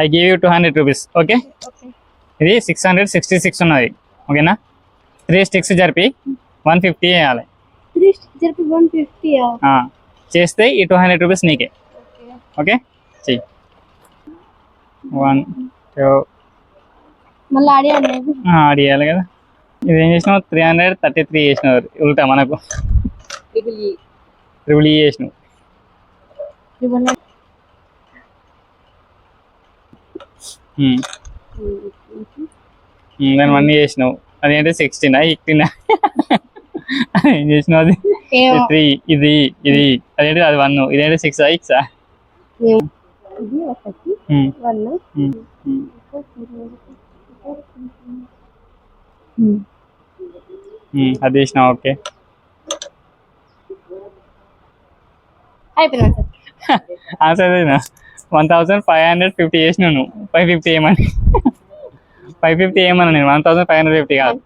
I give you two hundred rupees okay ఇది six hundred sixty six ఉన్నది ఓకేనా? Three sticks జరిపి one fifty వేయాలి. చేస్తే ఈ టూ హండ్రెడ్ రూపీస్ నీకే ఓకే? చెయ్యి. వన్ టూ ఆడియాలి కదా? ఇది ఏం చేసినావు? త్రీ హండ్రెడ్ థర్టీ త్రీ చేసినావు ఉల్టా మనకు. ట్రిపుల్ ఈ చేసినావు. దాని వన్ చేసినావు. అదేంటి సిక్స్టీనా ఎయిటీనా ఏం చేసినావు అది? త్రీ ఇది ఇది అదేంటి అది వన్ ఇదేంటి సిక్స్ సిక్సా అది చేసినావు ఓకే అయిపోయినా sir. Answer one thousand five hundred fifty చేసినావు నువ్వు. ఫైవ్ ఫిఫ్టీ ఏమని? ఫైవ్ ఫిఫ్టీ ఏమన్నా నేను? One thousand five hundred fifty కాదు.